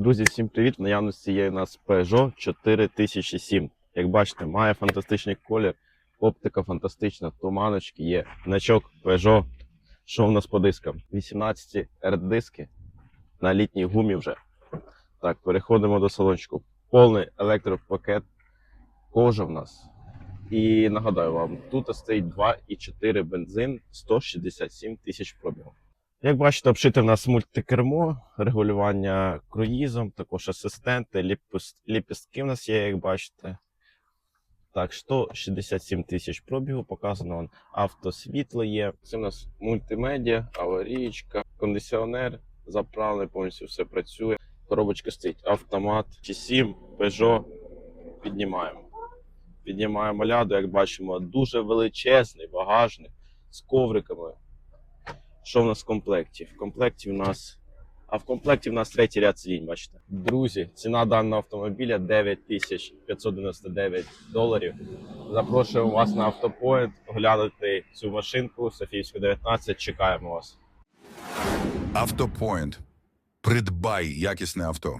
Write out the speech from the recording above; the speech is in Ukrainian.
Друзі, всім привіт! В наявності є у нас Peugeot 4007. Як бачите, має фантастичний колір, оптика фантастична, туманочки є, значок Peugeot. Що в нас по дискам? 18 R-диски на літній гумі вже. Так, переходимо до салончику. Повний електропакет, кожа в нас. І нагадаю вам, тут стоїть 2,4 бензин, 167 тисяч пробігу. Як бачите, обшите в нас мультикермо, регулювання круїзом, також асистенти, ліпістки в нас є, як бачите. Так, 167 тисяч пробігу, показано вон, автосвітло є. Це у нас мультимедіа, аварійка, кондиціонер, заправлений, повністю все працює. Коробочка стоїть автомат, чи 7, Peugeot. Піднімаємо. Піднімаємо ляду, як бачимо, дуже величезний багажник з ковриками. Що в нас в комплекті? В комплекті в нас. А в комплекті в нас третій ряд сидінь, бачите. Друзі, ціна даного автомобіля 9599 доларів. Запрошуємо вас на автопоінт, оглянути цю машинку Софіївську 19. Чекаємо вас. Автопоінт. Придбай якісне авто.